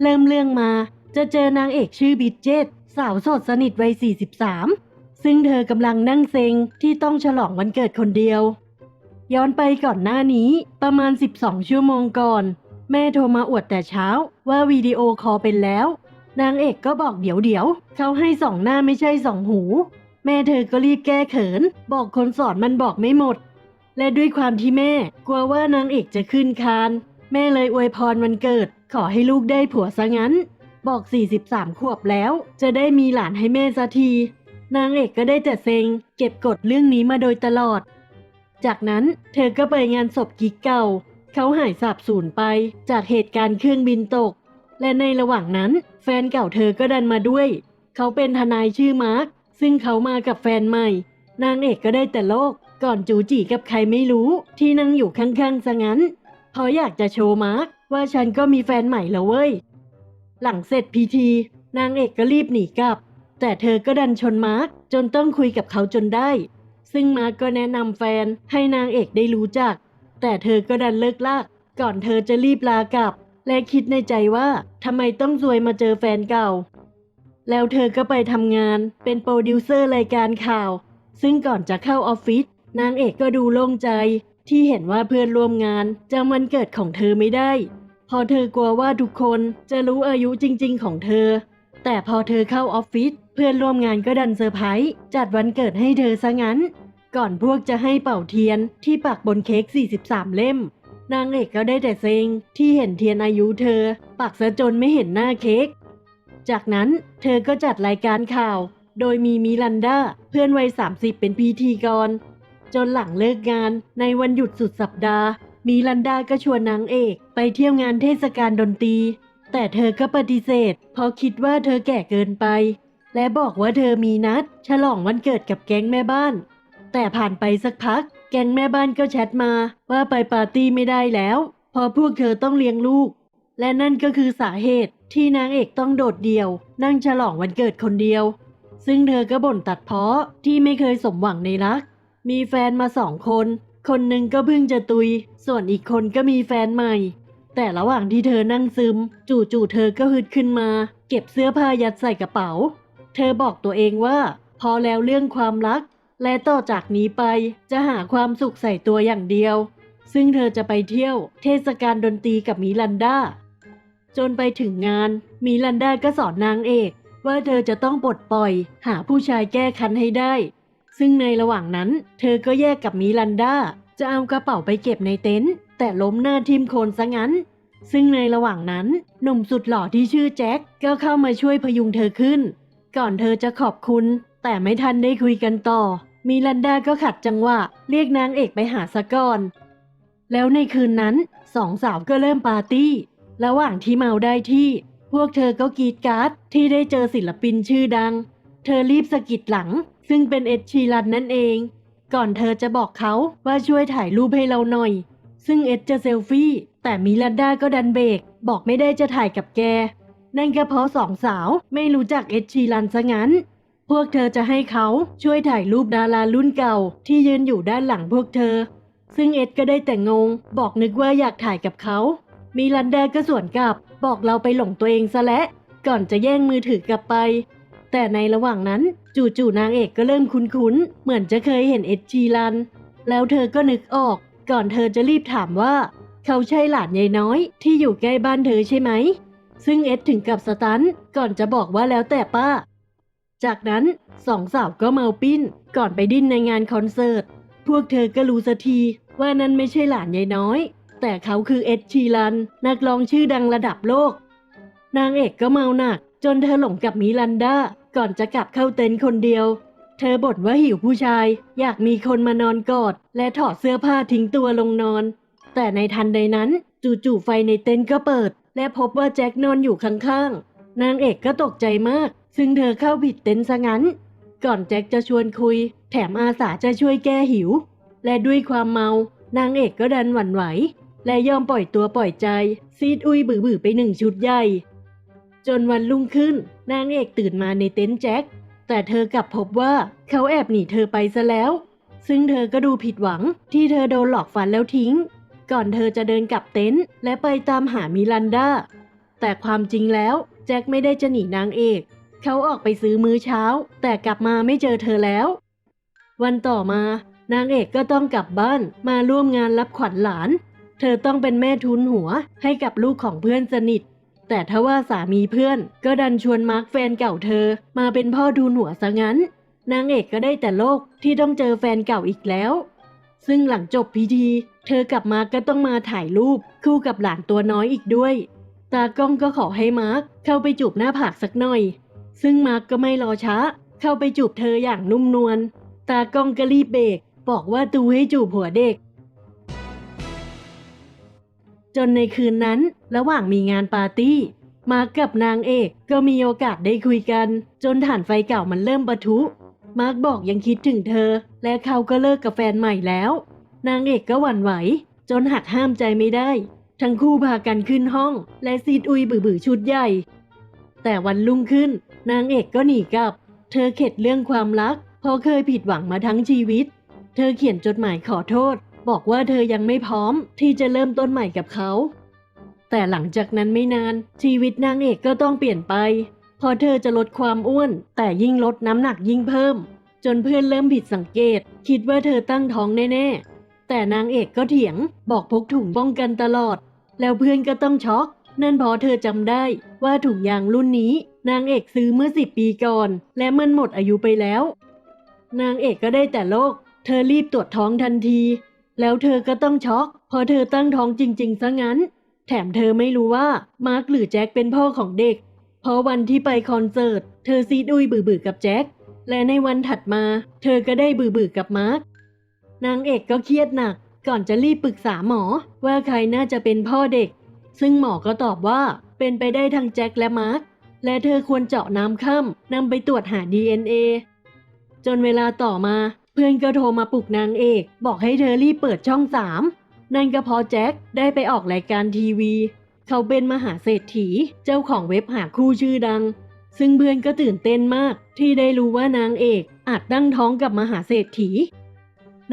เริ่มเรื่องมาจะเจอนางเอกชื่อบิดเจตสาวโสดสนิทวัย 43 ซึ่งเธอกำลังนั่งเซ็งที่ต้องฉลองวันเกิดคนเดียว ย้อนไปก่อนหน้านี้ประมาณ 12 ชั่วโมงก่อน แม่โทรมาอวดแต่เช้าว่าวิดีโอคอลเป็นแล้ว นางเอกก็บอกเดี๋ยวเดี๋ยวเขาให้สองหน้าไม่ใช่สองหู แม่เธอก็รีบแก้เขิน บอกคนสอนมันบอกไม่หมด และด้วยความที่แม่ กลัวว่านางเอกจะขึ้นคาน แม่เลยอวยพรวันเกิด ขอให้ลูกได้ผัวซะงั้น บอก 43 ขวบแล้ว จะได้มีหลานให้แม่สักที นางเอกก็ได้แต่เซ็ง เก็บกดเรื่องนี้มาโดยตลอด จากนั้นเธอก็ไปงานศพกิ๊กเก่า เขาหายสาบสูญไปจากเหตุการณ์เครื่องบินตก และในระหว่างนั้น แฟนเก่าเธอก็ดันมาด้วย เขาเป็นทนายชื่อมาร์คซึ่งเขามากับแฟนใหม่ นางเอกก็ได้แต่โลก ก่อนจูจีกับใครไม่รู้ ที่นั่งอยู่ข้างๆซะงั้นเพราะอยากจะโชว์มาร์ค ว่าฉันก็มีแฟนใหม่แล้วเว้ย หลังเสร็จพิธี นางเอกก็รีบหนีกลับ แต่เธอก็ดันชนมาร์คจนต้องคุยกับเขาจนได้ ซึ่งมาร์คก็แนะนำแฟนให้นางเอกได้รู้จัก แต่เธอก็ดันเลิกลาก ก่อนเธอจะรีบลากลับ และคิดในใจว่าทำไมต้องซวยมาเจอแฟนเก่า แล้วเธอก็ไปทำงานเป็นโปรดิวเซอร์รายการข่าว ซึ่งก่อนจะเข้าออฟฟิศนางเอกก็ดูโล่งใจที่เห็นว่าเพื่อนร่วมงานจำวันเกิดของเธอไม่ได้ พอเธอกลัวว่าทุกคนจะรู้อายุจริง ๆ ของเธอ แต่พอเธอเข้าออฟฟิศเพื่อนร่วมงานก็ดันเซอร์ไพรส์จัดวันเกิดให้เธอซะงั้น ก่อนพวกจะให้เป่าเทียนที่ปักบนเค้ก 43 เล่ม นางเอกก็ได้แต่เซ็งที่เห็นเทียนอายุเธอ ปักซะจนไม่เห็นหน้าเค้ก จากนั้นเธอก็จัดรายการข่าว โดยมีมิลันดาเพื่อนวัย 30 เป็นพิธีกรจนหลังเลิกงานในวันหยุดสุดสัปดาห์ มิลันดาก็ชวนนางเอกไปเที่ยวงานเทศกาลดนตรี แต่เธอก็ปฏิเสธ เพราะคิดว่าเธอแก่เกินไป และบอกว่าเธอมีนัด ฉลองวันเกิดกับแก๊งแม่บ้าน แต่ผ่านไปสักพัก แก๊งแม่บ้านก็แชทมาว่าไปปาร์ตี้ไม่ได้แล้วเพราะพวกเธอต้องเลี้ยงลูก และนั่นก็คือสาเหตุที่นางเอกต้องโดดเดี่ยว นั่งฉลองวันเกิดคนเดียว ซึ่งเธอก็บ่นตัดเพ้อที่ไม่เคยสมหวังในรัก มีแฟนมาสองคน คนหนึ่งก็เพิ่งจะตุย ส่วนอีกคนก็มีแฟนใหม่ แต่ระหว่างที่เธอนั่งซึม จู่ๆเธอก็ฮึดขึ้นมา เก็บเสื้อผ้ายัดใส่กระเป๋า เธอบอกตัวเองว่า พอแล้วเรื่องความรัก และต่อจากนี้ไปจะหาความสุขใส่ตัวอย่างเดียว ซึ่งเธอจะไปเที่ยว เทศกาลดนตรีกับมิลันดาจนไปถึงงานมิลันดาก็สอนนางเอก ว่าเธอจะต้องปลดปล่อย หาผู้ชายแก้คันให้ได้ ซึ่งในระหว่างนั้น เธอก็แยกกับมิลันดาจะเอากระเป๋าไปเก็บในเต็นท์แต่ล้มหน้าทิมโคนซะงั้น ซึ่งในระหว่างนั้นหนุ่มสุดหล่อที่ชื่อแจ็คก็เข้ามาช่วยพยุงเธอขึ้น ก่อนเธอจะขอบคุณ แต่ไม่ทันได้คุยกันต่อ มิลันดาก็ขัดจังหวะเรียกนางเอกไปหาซะก่อน แล้วในคืนนั้นสองสาวก็เริ่มปาร์ตี้ ระหว่างที่เมาได้ที่ พวกเธอก็กรีดการ์ดที่ได้เจอศิลปินชื่อดัง เธอรีบสะกิดหลัง ซึ่งเป็นเอ็ดชีรันนั่นเอง ก่อนเธอจะบอกเขาว่าช่วยถ่ายรูปให้เราหน่อย ซึ่งเอ็ดจะเซลฟี่ แต่มิลันดาก็ดันเบรกบอกไม่ได้จะถ่ายกับแก นั่นก็เพราะสองสาวไม่รู้จักเอ็ดชีรันซะงั้น พวกเธอจะให้เขาช่วยถ่ายรูปดารารุ่นเก่า ที่ยืนอยู่ด้านหลังพวกเธอ ซึ่งเอ็ดก็ได้แต่งง บอกนึกว่าอยากถ่ายกับเขา มิลันดาก็สวนกลับ บอกเราไปหลงตัวเองซะและ ก่อนจะแย่งมือถือกลับไป แต่ในระหว่างนั้นจู่ๆนางเอกก็เริ่มคุ้นๆ เหมือนจะเคยเห็นเอ็ดชีรัน แล้วเธอก็นึกออก ก่อนเธอจะรีบถามว่า เขาใช่หลานยายน้อย ที่อยู่ใกล้บ้านเธอใช่ไหม ซึ่งเอ็ดถึงกับสตันก่อนจะบอกว่าแล้วแต่ป้า จากนั้นสองสาวก็เมาปิ้น ก่อนไปดิ้นในงานคอนเสิร์ต พวกเธอก็รู้สักทีว่านั่นไม่ใช่หลานยายน้อย แต่เขาคือเอ็ดชีรัน นักร้องชื่อดังระดับโลก นางเอกก็เมาหนักจนเธอหลงกับมิลันดา ก่อนจะกลับเข้าเต็นท์คนเดียว เธอบ่นว่าหิวผู้ชาย อยากมีคนมานอนกอด และถอดเสื้อผ้าทิ้งตัวลงนอน แต่ในทันใดนั้น จู่ๆไฟในเต็นท์ก็เปิด และพบว่าแจ็คนอนอยู่ข้างๆนางเอกก็ตกใจมาก ซึ่งเธอเข้าผิดเต็นท์ซะงั้น ก่อนแจ็คจะชวนคุย แถมอาสาจะช่วยแก้หิว และด้วยความเมานางเอกก็ดันหวั่นไหว และยอมปล่อยตัวปล่อยใจ ซีดอุยบือบือๆไปหนึ่งชุดใหญ่ จนวันรุ่งขึ้นนางเอกตื่นมาในเต็นท์แจ็ค แต่เธอกลับพบว่าเขาแอบหนีเธอไปซะแล้ว ซึ่งเธอก็ดูผิดหวังที่เธอโดนหลอกฝันแล้วทิ้ง ก่อนเธอจะเดินกลับเต็นท์และไปตามหามิลันดาแต่ความจริงแล้วแจ็คไม่ได้จะหนีนางเอก เขาออกไปซื้อมื้อเช้า แต่กลับมาไม่เจอเธอแล้ว วันต่อมานางเอกก็ต้องกลับบ้านมาร่วมงานรับขวัญหลาน เธอต้องเป็นแม่ทุนหัวให้กับลูกของเพื่อนสนิท แต่ทว่าสามีเพื่อน ก็ดันชวนมาร์คแฟนเก่าเธอ มาเป็นพ่อทุนหัวซะงั้น นางเอกก็ได้แต่โลกที่ต้องเจอแฟนเก่าอีกแล้ว ซึ่งหลังจบพิธี เธอกลับมาก็ต้องมาถ่ายรูปคู่กับหลานตัวน้อยอีกด้วย ตากล้องก็ขอให้มาร์คเข้าไปจูบหน้าผากสักหน่อย ซึ่งมาร์คก็ไม่รอช้า เข้าไปจูบเธออย่างนุ่มนวล ตากล้องก็รีบเบรกบอกว่าตูให้จูบหัวเด็ก จนในคืนนั้น ระหว่างมีงานปาร์ตี้ มาร์คกับนางเอกก็มีโอกาสได้คุยกัน จนถ่านไฟเก่ามันเริ่มปะทุ มาร์คบอกยังคิดถึงเธอ และเขาก็เลิกกับแฟนใหม่แล้ว นางเอกก็หวั่นไหว จนหักห้ามใจไม่ได้ ทั้งคู่พากันขึ้นห้อง และซีดอุยบื่อชุดใหญ่ แต่วันรุ่งขึ้น นางเอกก็หนีกลับ เธอเข็ดเรื่องความรักเพราะเคยผิดหวังมาทั้งชีวิต เธอเขียนจดหมายขอโทษ บอกว่าเธอยังไม่พร้อมที่จะเริ่มต้นใหม่กับเขา แต่หลังจากนั้นไม่นาน ชีวิตนางเอกก็ต้องเปลี่ยนไป พอเธอจะลดความอ้วน แต่ยิ่งลดน้ำหนักยิ่งเพิ่ม จนเพื่อนเริ่มผิดสังเกต คิดว่าเธอตั้งท้องแน่ๆ แต่นางเอกก็เถียง บอกพกถุงป้องกันตลอด แล้วเพื่อนก็ต้องช็อก นั่นเพราะเธอจำได้ว่าถุงยางรุ่นนี้ นางเอกซื้อเมื่อสิบปีก่อน และมันหมดอายุไปแล้ว นางเอกก็ได้แต่โลก เธอรีบตรวจท้องทันที แล้วเธอก็ต้องช็อกเพราะเธอตั้งท้องจริง ๆ ซะงั้น แถมเธอไม่รู้ว่ามาร์คหรือแจ็คเป็นพ่อของเด็ก เพราะวันที่ไปคอนเสิร์ต เธอซีดอุยบื่อๆกับแจ็ค และในวันถัดมา เธอก็ได้บื่อๆกับมาร์คนางเอกก็เครียดหนัก ก่อนจะรีบปรึกษาหมอ ว่าใครน่าจะเป็นพ่อเด็ก ซึ่งหมอก็ตอบว่าเป็นไปได้ทั้งแจ็คและมาร์คและเธอควรเจาะน้ำค่ำนำไปตรวจหา DNA จนเวลาต่อมา เพื่อนก็โทรมาปลุกนางเอก บอกให้เธอรีบเปิดช่องสามนั่นก็เพราะแจ็คได้ไปออกรายการทีวี เขาเป็นมหาเศรษฐีเจ้าของเว็บหาคู่ชื่อดัง ซึ่งเพื่อนก็ตื่นเต้นมาก ที่ได้รู้ว่านางเอกอาจตั้งท้องกับมหาเศรษฐี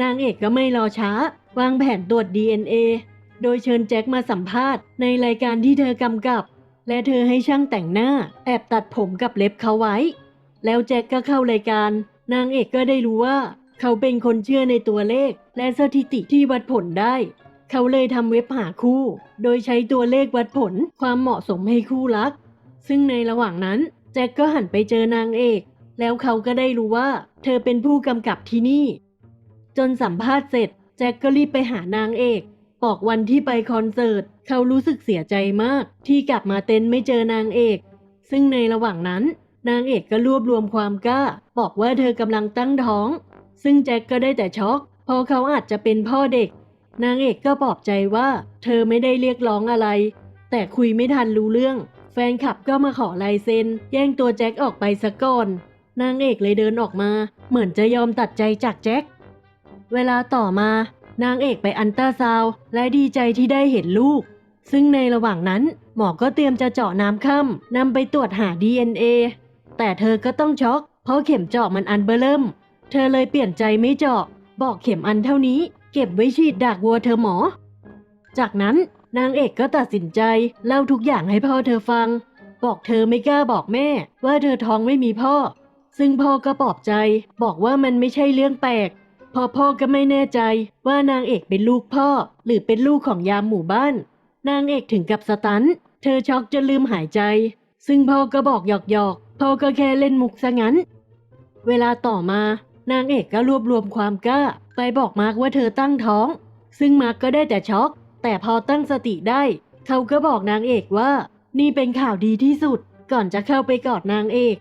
นางเอกก็ไม่รอช้า วางแผนตรวจ DNA โดยเชิญแจ็คมาสัมภาษณ์ในรายการที่เธอกำกับ และเธอให้ช่างแต่งหน้า แอบตัดผมกับเล็บเขาไว้ แล้วแจ็คก็เข้ารายการ นางเอกก็ได้รู้ว่า เขาเป็นคนเชื่อในตัวเลข และสถิติที่วัดผลได้ เขาเลยทำเว็บหาคู่ โดยใช้ตัวเลขวัดผลความเหมาะสมให้คู่รัก ซึ่งในระหว่างนั้นแจ็คก็หันไปเจอนางเอก แล้วเขาก็ได้รู้ว่า เธอเป็นผู้กำกับที่นี่ จนสัมภาษณ์เสร็จ แจ็คก็รีบไปหานางเอกบอกวันที่ไปคอนเสิร์ต เขารู้สึกเสียใจมาก ที่กลับมาเต็นท์ไม่เจอนางเอก ซึ่งในระหว่างนั้น นางเอกก็รวบรวมความกล้า บอกว่าเธอกำลังตั้งท้อง ซึ่งแจ็คก็ได้แต่ช็อกเพราะเขาอาจจะเป็นพ่อเด็ก นางเอกก็ปลอบใจว่า เธอไม่ได้เรียกร้องอะไร แต่คุยไม่ทันรู้เรื่อง แฟนคลับก็มาขอลายเซ็นแย่งตัวแจ็คออกไปซะก่อน นางเอกเลยเดินออกมา เหมือนจะยอมตัดใจจากแจ็ค เวลาต่อมา นางเอกไปอันตาซาวและดีใจที่ได้เห็นลูก ซึ่งในระหว่างนั้นหมอก็เตรียมจะเจาะน้ำค่ำนำไปตรวจหา DNA แต่เธอก็ต้องช็อก เพราะเข็มเจาะมันอันเบอร์เริ่ม เธอเลยเปลี่ยนใจไม่เจาะ บอกเข็มอันเท่านี้ เก็บไว้ฉีดดากวัวเธอหมอ จากนั้นนางเอกก็ตัดสินใจเล่าทุกอย่างให้พ่อเธอฟัง บอกเธอไม่กล้าบอกแม่ ว่าเธอท้องไม่มีพ่อ ซึ่งพ่อก็ปลอบใจ บอกว่ามันไม่ใช่เรื่องแปลกพอพ่อก็ไม่แน่ใจว่านางเอกเป็นลูกพ่อ หรือเป็นลูกของยามหมู่บ้าน นางเอกถึงกับสตัน เธอช็อกจนลืมหายใจ ซึ่งพ่อก็บอกหยอกๆ พ่อก็แค่เล่นมุกซะงั้น เวลาต่อมา นางเอกก็รวบรวมความกล้า ไปบอกมาร์กว่าเธอตั้งท้อง ซึ่งมาร์กก็ได้แต่ช็อก แต่พอตั้งสติได้ เขาก็บอกนางเอกว่า นี่เป็นข่าวดีที่สุด ก่อนจะเข้าไปกอดนางเอก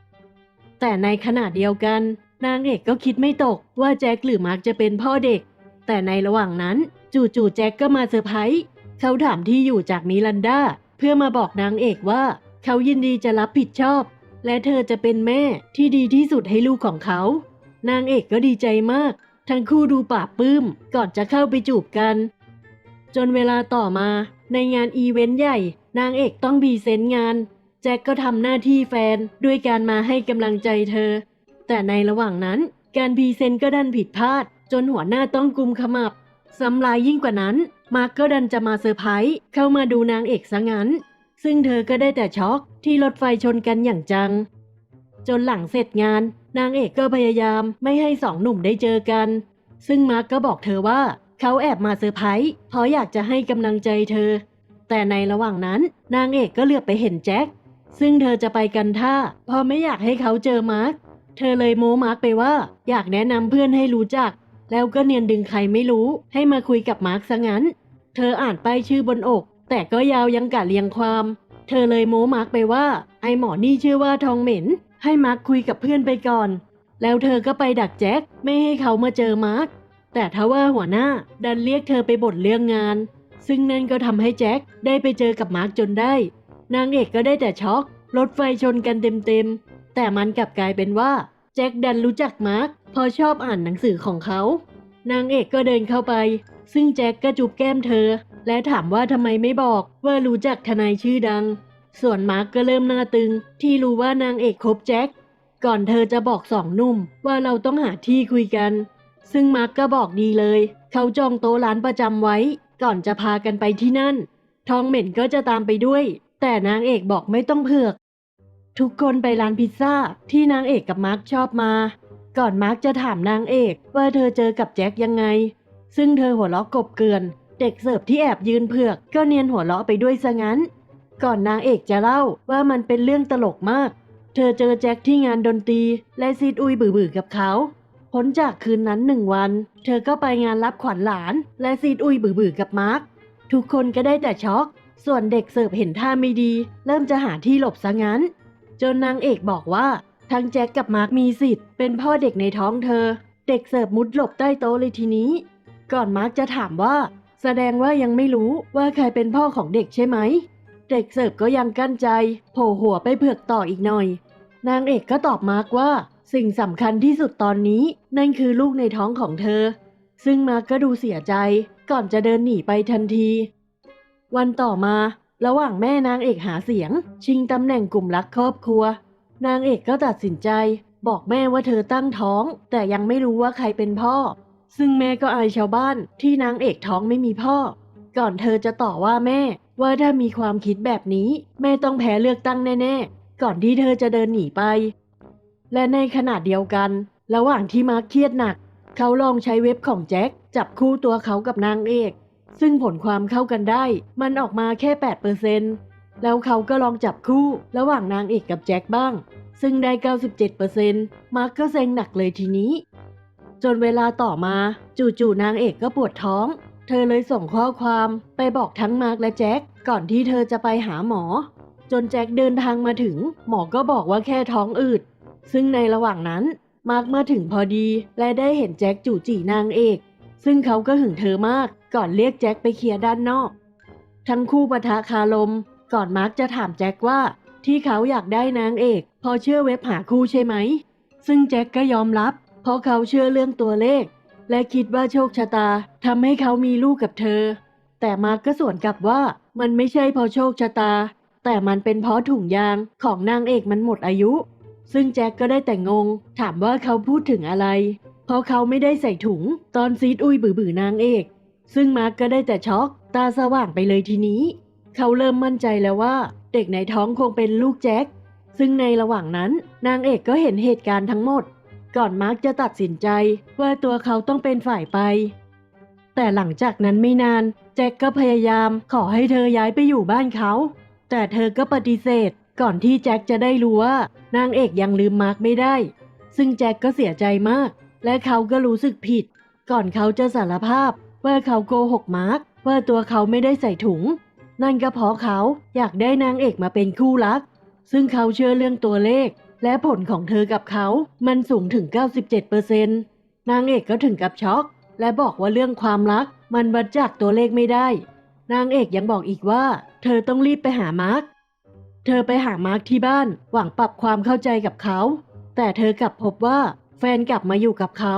แต่ในขณะเดียวกัน นางเอกก็คิดไม่ตกว่าแจ็คหรือมาร์กจะเป็นพ่อเด็ก แต่ในระหว่างนั้น จู่ๆแจ็คก็มาเซอร์ไพรส์เขาถามที่อยู่จากมิลันดาเพื่อมาบอกนางเอกว่า เขายินดีจะรับผิดชอบ และเธอจะเป็นแม่ที่ดีที่สุดให้ลูกของเขา นางเอกก็ดีใจมาก ทั้งคู่ดูปราบปื้มก่อนจะเข้าไปจูบกัน จนเวลาต่อมาในงานอีเวนต์ใหญ่ นางเอกต้องพรีเซนงาน แจ็คก็ทำหน้าที่แฟนด้วยการมาให้กำลังใจเธอ แต่ในระหว่างนั้นการพรีเซนก็ดันผิดพลาด จนหัวหน้าต้องกุมขมับซ้ำลายยิ่งกว่านั้น มาร์กก็ดันจะมาเซอร์ไพรส์เข้ามาดูนางเอกซะงั้น ซึ่งเธอก็ได้แต่ช็อกที่รถไฟชนกันอย่างจัง จนหลังเสร็จงาน นางเอกก็พยายามไม่ให้สองหนุ่มได้เจอกัน ซึ่งมาร์กก็บอกเธอว่าเขาแอบมาเซอร์ไพรส์เพราะอยากจะให้กำลังใจเธอ แต่ในระหว่างนั้นนางเอกก็เหลือบไปเห็นแจ็ค ซึ่งเธอจะไปกันท่าเพราะไม่อยากให้เขาเจอมาร์กเธอเลยโม้มาร์กไปว่า อยากแนะนำเพื่อนให้รู้จัก แล้วก็เนียนดึงใครไม่รู้ ให้มาคุยกับมาร์กซะงั้น เธออ่านป้ายชื่อบนอก แต่ก็ยาวยังกะเรียงความ เธอเลยโม้มาร์กไปว่า ไอหมอนี่ชื่อว่าทองเหม็น ให้มาร์กคุยกับเพื่อนไปก่อน แล้วเธอก็ไปดักแจ็คไม่ให้เขามาเจอมาร์กแต่ทว่าหัวหน้าดันเรียกเธอไปบ่นเรื่องงาน ซึ่งนั่นก็ทำให้แจ็คได้ไปเจอกับมาร์กจนได้ นางเอกก็ได้แต่ช็อกรถไฟชนกันเต็มๆ แต่มันกลับกลายเป็นว่าแจ็คดันรู้จักมาร์กเพอชอบอ่านหนังสือของเขา นางเอกก็เดินเข้าไป ซึ่งแจ็คก็จูบแก้มเธอ และถามว่าทำไมไม่บอกว่ารู้จักทนายชื่อดัง ส่วนมาร์กก็เริ่มหน้าตึง ที่รู้ว่านางเอกคบแจ็ค ก่อนเธอจะบอกสองนุ่ม ว่าเราต้องหาที่คุยกัน ซึ่งมาร์กก็บอกดีเลย เขาจองโต๊ะร้านประจำไว้ ก่อนจะพากันไปที่นั่น ทองเหม็นก็จะตามไปด้วย แต่นางเอกบอกไม่ต้องเผือก ทุกคนไปร้านพิซซ่าที่นางเอกกับมาร์กชอบมา ก่อนมาร์กจะถามนางเอกว่าเธอเจอกับแจ็คยังไง ซึ่งเธอหัวเราะกบเกลือน เด็กเสิร์ฟที่แอบยืนเผือกก็เนียนหัวเราะไปด้วยซะงั้น ก่อนนางเอกจะเล่าว่ามันเป็นเรื่องตลกมาก เธอเจอแจ็คที่งานดนตรีและซีดอุยบื่อๆกับเขาพ้นจากคืนนั้นหนึ่งวัน เธอก็ไปงานรับขวัญหลาน และซีดอุยบื่อๆกับมาร์คทุกคนก็ได้แต่ช็อก ส่วนเด็กเสิร์ฟเห็นท่าไม่ดี เริ่มจะหาที่หลบซะงั้น จนนางเอกบอกว่าทั้งแจ็คกับมาร์คมีสิทธิ์เป็นพ่อเด็กในท้องเธอ เด็กเสิร์ฟมุดหลบใต้โต๊ะเลยทีนี้ ก่อนมาร์คจะถามว่า แสดงว่ายังไม่รู้ว่าใครเป็นพ่อของเด็กใช่ไหม เด็กเสิร์ฟก็ยังกั้นใจ โผล่หัวไปเผือกต่ออีกหน่อย นางเอกก็ตอบมาร์กว่า สิ่งสำคัญที่สุดตอนนี้ นั่นคือลูกในท้องของเธอ ซึ่งมาร์กก็ดูเสียใจ ก่อนจะเดินหนีไปทันที วันต่อมา ระหว่างแม่นางเอกหาเสียง ชิงตำแหน่งกลุ่มรักครอบครัว นางเอกก็ตัดสินใจ บอกแม่ว่าเธอตั้งท้อง แต่ยังไม่รู้ว่าใครเป็นพ่อ ซึ่งแม่ก็อายชาวบ้านที่นางเอกท้องไม่มีพ่อ ก่อนเธอจะต่อว่าแม่ ว่าถ้ามีความคิดแบบนี้แม่ต้องแพ้เลือกตั้งแน่ๆ ก่อนที่เธอจะเดินหนีไป และในขณะเดียวกัน ระหว่างที่มาร์คเครียดหนัก เขาลองใช้เว็บของแจ็คจับคู่ตัวเขากับนางเอก ซึ่งผลความเข้ากันได้ มันออกมาแค่ 8%แล้วเขาก็ลองจับคู่ระหว่างนางเอกกับแจ็คบ้าง ซึ่งได้ 97%มาร์คก็เซ็งหนักเลยทีนี้ จนเวลาต่อมาจู่ๆนางเอกก็ปวดท้อง เธอเลยส่งข้อความไปบอกทั้งมาร์คและแจ็ค ก่อนที่เธอจะไปหาหมอ จนแจ็คเดินทางมาถึง หมอก็บอกว่าแค่ท้องอืด ซึ่งในระหว่างนั้นมาร์คมาถึงพอดีและได้เห็นแจ็คจู่จีนางเอก ซึ่งเขาก็หึงเธอมากก่อนเรียกแจ็คไปเคลียร์ด้านนอก ทั้งคู่ปะทะคารม ก่อนมาร์คจะถามแจ็คว่า ที่เขาอยากได้นางเอกเพอเชื่อเว็บหาคู่ใช่ไหม ซึ่งแจ็คก็ยอมรับ เพราะเขาเชื่อเรื่องตัวเลข และคิดว่าโชคชะตาทำให้เขามีลูกกับเธอ แต่มาร์คก็สวนกลับว่า มันไม่ใช่เพราะโชคชะตา แต่มันเป็นเพราะถุงยางของนางเอกมันหมดอายุ ซึ่งแจ็คก็ได้แต่งง ถามว่าเขาพูดถึงอะไร เพราะเขาไม่ได้ใส่ถุง ตอนซีดอุยบือๆนางเอก ซึ่งมาร์กก็ได้แต่ช็อก ตาสว่างไปเลยทีนี้ เขาเริ่มมั่นใจแล้วว่า เด็กในท้องคงเป็นลูกแจ็คซึ่งในระหว่างนั้นนางเอกก็เห็นเหตุการณ์ทั้งหมด ก่อนมาร์กจะตัดสินใจว่าตัวเขาต้องเป็นฝ่ายไป แต่หลังจากนั้นไม่นาน จ็คก็พยายามขอให้เธอย้ายไปอยู่บ้านเขา แต่เธอก็ปฏิเสธก่อนที่แจ็คจะได้รู้ว่านางเอกยังลืมมาร์กไม่ได้ ซึ่งแจ็คก็เสียใจมาก และเขาก็รู้สึกผิด ก่อนเขาจะสารภาพว่าเขาโกหกมาร์กว่าตัวเขาไม่ได้ใส่ถุง นั่นก็เพราะเขาอยากได้นางเอกมาเป็นคู่รัก ซึ่งเขาเชื่อเรื่องตัวเลข และผลของเธอกับเขามันสูงถึง 97%นางเอกก็ถึงกับช็อก และบอกว่าเรื่องความรัก มันวัดจากตัวเลขไม่ได้ นางเอกยังบอกอีกว่า เธอต้องรีบไปหามาร์กเธอไปหามาร์กที่บ้านหวังปรับความเข้าใจกับเขา แต่เธอกลับพบว่าแฟนกลับมาอยู่กับเขา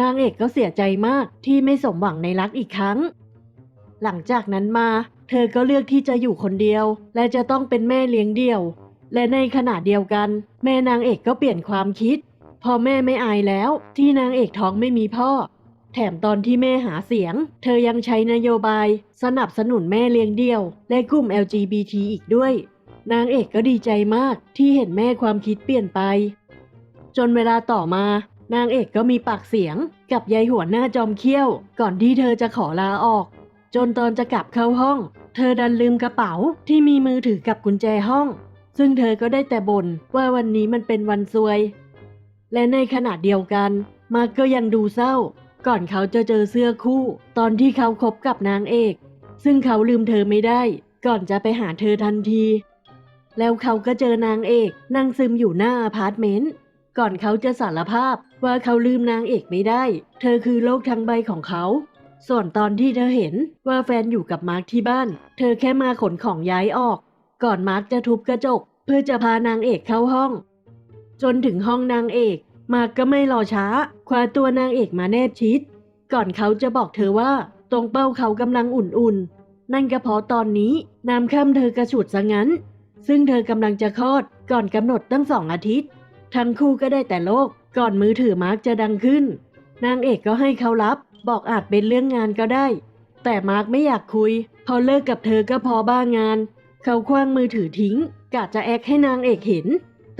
นางเอกก็เสียใจมากที่ไม่สมหวังในรักอีกครั้ง หลังจากนั้นมา เธอก็เลือกที่จะอยู่คนเดียว และจะต้องเป็นแม่เลี้ยงเดี่ยว และในขณะเดียวกัน แม่นางเอกก็เปลี่ยนความคิด พอแม่ไม่อายแล้ว ที่นางเอกท้องไม่มีพ่อ แถมตอนที่แม่หาเสียง เธอยังใช้นโยบาย สนับสนุนแม่เลี้ยงเดี่ยว และกลุ่ม LGBT อีกด้วย นางเอกก็ดีใจมากที่เห็นแม่ความคิดเปลี่ยนไป จนเวลาต่อมา นางเอกก็มีปากเสียง กับยายหัวหน้าจอมเขี้ยว ก่อนที่เธอจะขอลาออก จนตอนจะกลับเข้าห้อง เธอดันลืมกระเป๋าที่มีมือถือกับกุญแจห้อง ซึ่งเธอก็ได้แต่บ่นว่าวันนี้มันเป็นวันซวย และในขณะเดียวกัน มาร์กก็ยังดูเศร้า ก่อนเขาจะเจอเสื้อคู่ ตอนที่เขาคบกับนางเอก ซึ่งเขาลืมเธอไม่ได้ ก่อนจะไปหาเธอทันที แล้วเขาก็เจอนางเอกนั่งซึมอยู่หน้าอพาร์ตเมนต์ก่อนเขาจะสารภาพว่าเขาลืมนางเอกไม่ได้ เธอคือโลกทั้งใบของเขา ส่วนตอนที่เธอเห็นว่าแฟนอยู่กับมาร์คที่บ้าน เธอแค่มาขนของย้ายออก ก่อนมาร์คจะทุบกระจก เพื่อจะพานางเอกเข้าห้อง จนถึงห้องนางเอก มาร์คก็ไม่รอช้า คว้าตัวนางเอกมาแนบชิด ก่อนเขาจะบอกเธอว่า ตรงเป้าเขากำลังอุ่นๆ นั่นก็เพราะตอนนี้น้ำค่ำเธอกระฉุดซะงั้น ซึ่งเธอกำลังจะคลอดก่อนกำหนดตั้งสองอาทิตย์ ทั้งคู่ก็ได้แต่โลก ก่อนมือถือมาร์กจะดังขึ้น นางเอกก็ให้เขารับ บอกอาจเป็นเรื่องงานก็ได้ แต่มาร์กไม่อยากคุย พอเลิกกับเธอก็พอบ้างาน เขาคว้างมือถือทิ้งกะจะแอคให้นางเอกเห็น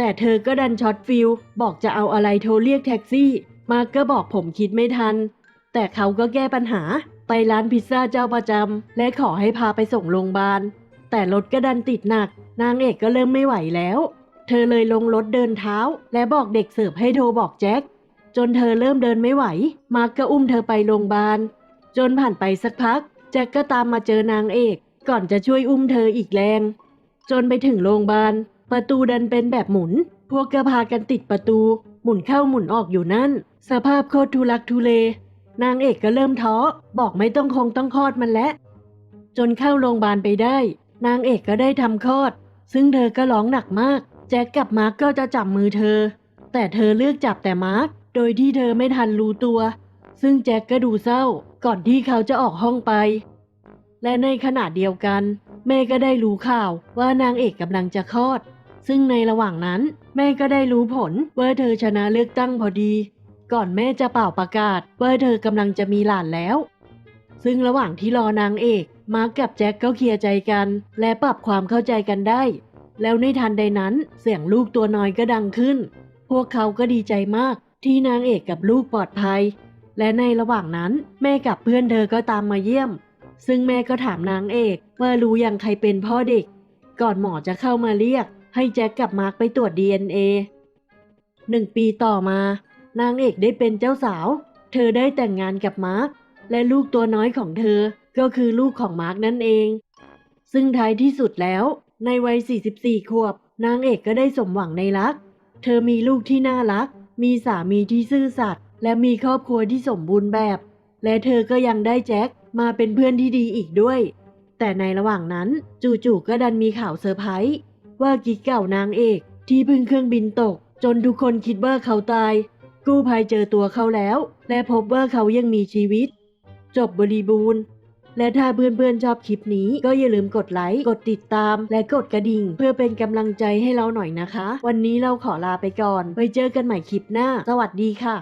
แต่เธอก็ดันช็อตฟิลบอกจะเอาอะไรโทรเรียกแท็กซี่ มาร์กก็บอกผมคิดไม่ทัน แต่เขาก็แก้ปัญหา ไปร้านพิซซ่าเจ้าประจำและขอให้พาไปส่งโรงพยาบาล แต่รถก็ดันติดหนัก นางเอกก็เริ่มไม่ไหวแล้ว เธอเลยลงรถเดินเท้า และบอกเด็กเสิร์ฟให้โทรบอกแจ็คจนเธอเริ่มเดินไม่ไหว มาร์กก็อุ้มเธอไปโรงพยาบาล จนผ่านไปสักพัก แจ็คก็ตามมาเจอนางเอก ก่อนจะช่วยอุ้มเธออีกแรง จนไปถึงโรงพยาบาล ประตูดันเป็นแบบหมุน พวกก็พากันติดประตู หมุนเข้าหมุนออกอยู่นั่น สภาพโคตรทุลักทุเล นางเอกก็เริ่มท้อ บอกไม่ต้องคงต้องคลอดมันแล้ว จนเข้าโรงพยาบาลไปได้ นางเอกก็ได้ทำคลอด ซึ่งเธอก็ร้องหนักมาก แจ็คกับมาร์กก็จะจับมือเธอ แต่เธอเลือกจับแต่มาร์กโดยที่เธอไม่ทันรู้ตัว ซึ่งแจ็คก็ดูเศร้า ก่อนที่เขาจะออกห้องไป และในขณะเดียวกัน แม่ก็ได้รู้ข่าวว่านางเอกกำลังจะคลอด ซึ่งในระหว่างนั้นแม่ก็ได้รู้ผลว่าเธอชนะเลือกตั้งพอดี ก่อนแม่จะเป่าประกาศว่าเธอกำลังจะมีหลานแล้ว ซึ่งระหว่างที่รอนางเอกมาร์กกับแจ็คก็เคลียร์ใจกัน และปรับความเข้าใจกันได้ แล้วในทันใดนั้นเสียงลูกตัวน้อยก็ดังขึ้น พวกเขาก็ดีใจมากที่นางเอกกับลูกปลอดภัย และในระหว่างนั้นแม่กับเพื่อนเธอก็ตามมาเยี่ยม ซึ่งแม่ก็ถามนางเอกว่ารู้ยังใครเป็นพ่อเด็ก ก่อนหมอจะเข้ามาเรียก ให้แจ็คกับมาร์กไปตรวจ DNA หนึ่งปีต่อมา นางเอกได้เป็นเจ้าสาว เธอได้แต่งงานกับมาร์กและลูกตัวน้อยของเธอ ก็คือลูกของมาร์กนั่นเอง ซึ่งท้ายที่สุดแล้ว ในวัย 44 ขวบ นางเอกก็ได้สมหวังในรัก เธอมีลูกที่น่ารัก มีสามีที่ซื่อสัตย์และมีครอบครัวที่สมบูรณ์แบบ และเธอก็ยังได้แจ็คมาเป็นเพื่อนที่ดีอีกด้วย แต่ในระหว่างนั้นจู่ๆก็ดันมีข่าวเซอร์ไพรส์ ว่ากิ๊กเก่านางเอก ที่พึ่งเครื่องบินตก จนทุกคนคิดว่าเขาตาย กู้ภัยเจอตัวเขาแล้ว และพบว่าเขายังมีชีวิต จบบริบูรณ์ และถ้าเพื่อนๆชอบคลิปนี้ก็อย่าลืมกดไลค์กดติดตาม และกดกระดิ่ง เพื่อเป็นกำลังใจให้เราหน่อยนะคะ วันนี้เราขอลาไปก่อน ไว้เจอกันใหม่คลิปหน้า สวัสดีค่ะ